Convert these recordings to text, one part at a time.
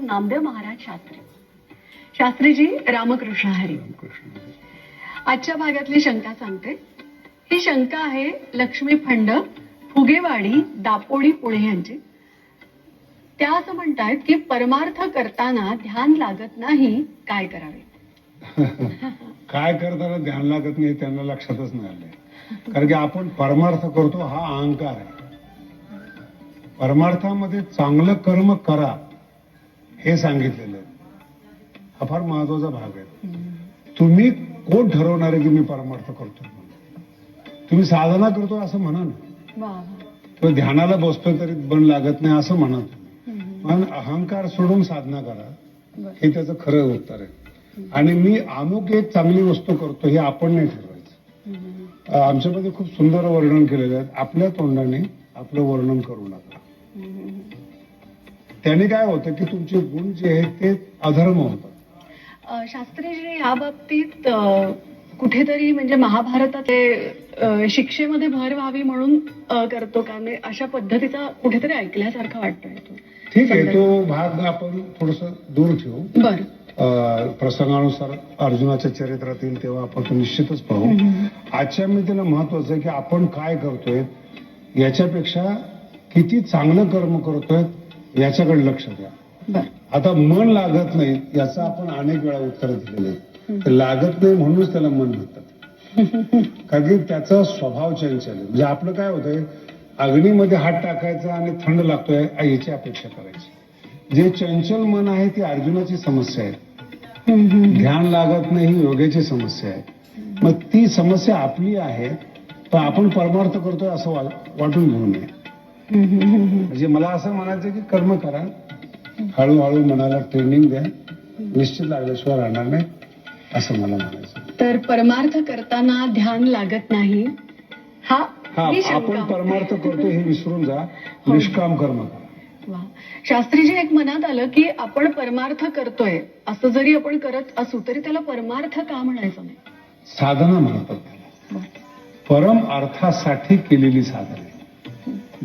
नामदेव महाराज शास्त्री. शास्त्रीजी रामकृष्ण हरी. आजच्या भागातली शंका सांगते. ही शंका आहे लक्ष्मी फंड फुगेवाडी दापोडी पुणे यांची. त्या असं म्हणतायत की परमार्थ करताना ध्यान लागत नाही काय करावे? काय करताना ध्यान लागत नाही त्यांना लक्षातच नाही आले कारण की आपण परमार्थ करतो हा अहंकार आहे. परमार्थामध्ये चांगलं कर्म करा. हे सांगितलेलं आहे. हा फार महत्त्वाचा भाग आहे. तुम्ही कोण ठरवणार आहे की मी परमार्थ करतो तुम्ही साधना करतो असं म्हणा ना. ध्यानाला बसतोय तरी बन लागत नाही असं म्हणा. पण अहंकार सोडून साधना करा. हे त्याचं खरं उत्तर आहे. आणि मी अमुक एक चांगली वस्तू करतो हे आपण नाही ठरवायचं. आमच्यामध्ये खूप सुंदर वर्णन केलेलं आहे. आपल्या तोंडाने आपलं वर्णन करू नका. त्याने काय होतं की तुमचे गुण जे आहेत ते अधर्म होतात. शास्त्रीजी या बाबतीत कुठेतरी म्हणजे महाभारताचे शिक्षेमध्ये भर व्हावी म्हणून करतो का? म्हणजे अशा पद्धतीचा कुठेतरी ऐकल्यासारखा वाटतोय ठीक आहे तो भाग आपण थोडस दूर ठेवू. बर. प्रसंगानुसार अर्जुनाच्या चरित्रात येईल तेव्हा आपण तो निश्चितच पाहू. आजच्या मितीला महत्वाचं आहे की आपण काय करतोय याच्यापेक्षा किती चांगलं कर्म करतोय याच्याकडे लक्ष द्या. आता मन लागत नाही याचं आपण अनेक वेळा उत्तर दिलेलं आहे. लागत नाही म्हणूनच त्याला मन म्हणतात. कारण की त्याचा स्वभाव चंचल आहे म्हणजे आपलं काय होतंय अग्नीमध्ये हात टाकायचा आणि थंड लागतोय याची अपेक्षा करायची. जे चंचल मन आहे ती अर्जुनाची समस्या आहे. ध्यान लागत नाही ही योगाची समस्या आहे. मग ती समस्या आपली आहे पण आपण परमार्थ करतोय असं वाटून घेऊ नये. म्हणजे मला असं म्हणायचं की कर्म करा. हळूहळू मनाला ट्रेनिंग द्या. निश्चित लागल्याशिवाय राहणार नाही असं मला म्हणायचं तर परमार्थ करताना ध्यान लागत नाही. हा हा ही आपण. परमार्थ करतो हे विसरून जा. निष्काम कर्म शास्त्रीजी एक मनात आलं की आपण परमार्थ करतोय असं जरी आपण करत असू तरी त्याला परमार्थ का म्हणायचं नाही? साधना म्हणतात. परम अर्थासाठी केलेली साधना.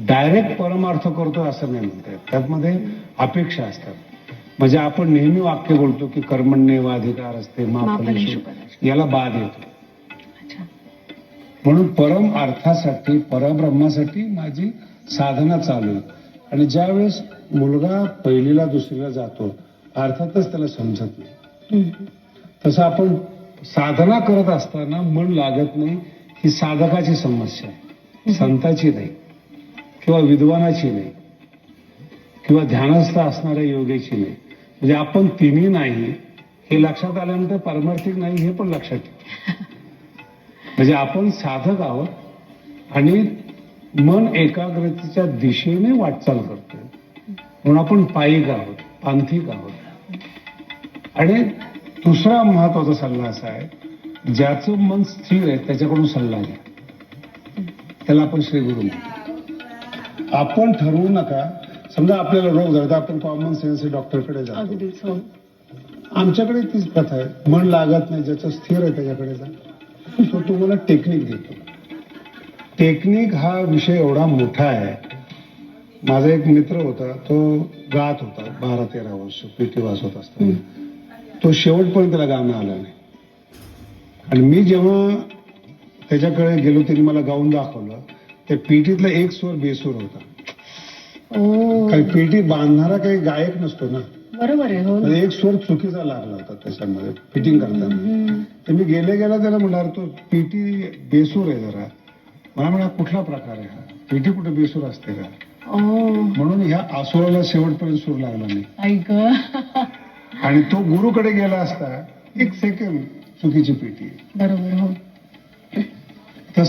डायरेक्ट परमार्थ करतोय असं नाही म्हणता येत. त्यामध्ये अपेक्षा असतात. म्हणजे आपण नेहमी वाक्य बोलतो की कर्मण्य अधिकार असते. याला बाद येतो. म्हणून परम अर्थासाठी परब्रह्मासाठी माझी साधना चालू आहे. आणि ज्यावेळेस मुलगा पहिलीला दुसरीला जातो अर्थातच त्याला समजत नाही. तसं आपण साधना करत असताना मन लागत नाही ही साधकाची समस्या आहे. संताची नाही. किंवा विद्वानाची नाही किंवा ध्यानस्थ असणाऱ्या योगेची नाही. म्हणजे आपण तिन्ही नाही हे लक्षात आल्यानंतर पारमार्थिक नाही हे पण लक्षात ठेवा म्हणजे आपण साधक आहोत आणि मन एकाग्रतेच्या दिशेने वाटचाल करतोय. म्हणून आपण पायिक आहोत पांथिक आहोत. आणि दुसरा महत्त्वाचा सल्ला असा आहे ज्याचं मन स्थिर आहे त्याच्याकडून सल्ला घ्या. त्याला आपण श्री गुरु म्हणतो. आपण ठरवू नका. समजा आपल्याला रोग झाला तर आपण कॉमन सेन्स डॉक्टरकडे जातो. हो. आमच्याकडे तीच प्रथा आहे. मन लागत नाही ज्याचं स्थिर आहे त्याच्याकडे जा. तो तुम्हाला टेक्निक देतो. टेक्निक हा विषय एवढा मोठा आहे. माझा एक मित्र होता तो गात होता बारा तेरा वर्ष पीटी वाजवत असताना. तो शेवटपर्यंत त्याला गाणं आलं नाही. आणि मी जेव्हा त्याच्याकडे गेलो त्यांनी मला गाऊन दाखवलं. त्या पेटीतला एक स्वर बेसूर होता. ओ. काही पेटी बांधणारा काही गायक नसतो ना. बरोबर आहे हो तर एक स्वर चुकीचा लागला होता त्याच्यामध्ये फिटिंग करताना. तर मी गेले गेला त्याला म्हणणार तो पीटी बेसूर आहे जरा. मला म्हणा कुठला प्रकार आहे हा? पीटी कुठे बेसूर असते का? ओ. म्हणून ह्या आसुराला शेवटपर्यंत सूर लागला नाही. ग आणि तो गुरुकडे गेला असता एक सेकंड चुकीची पेटी आहे. बरोबर हो.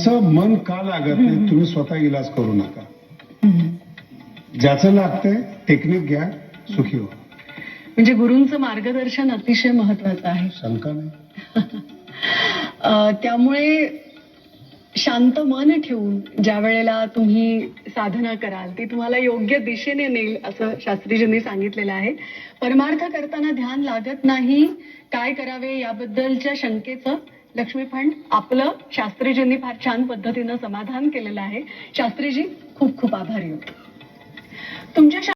तसं मन का लागत नाही? तुम्ही स्वतः इलाज करू नका. ज्याचं लागतंय टेक्निक घ्या सुखी हो म्हणजे गुरूंचं मार्गदर्शन अतिशय महत्वाचं आहे. शंका नाही. त्यामुळे शांत मन ठेवून ज्या वेळेला तुम्ही साधना कराल ती तुम्हाला योग्य दिशेने नेईल असं शास्त्रीजींनी सांगितलेलं आहे. परमार्थ करताना ध्यान लागत नाही. काय करावे याबद्दलच्या शंकेचं लक्ष्मी फंड आपलं शास्त्रीजींनी फार छान पद्धतीनं समाधान केलेलं आहे. शास्त्रीजी खूप खूप आभारी होते. तुमच्या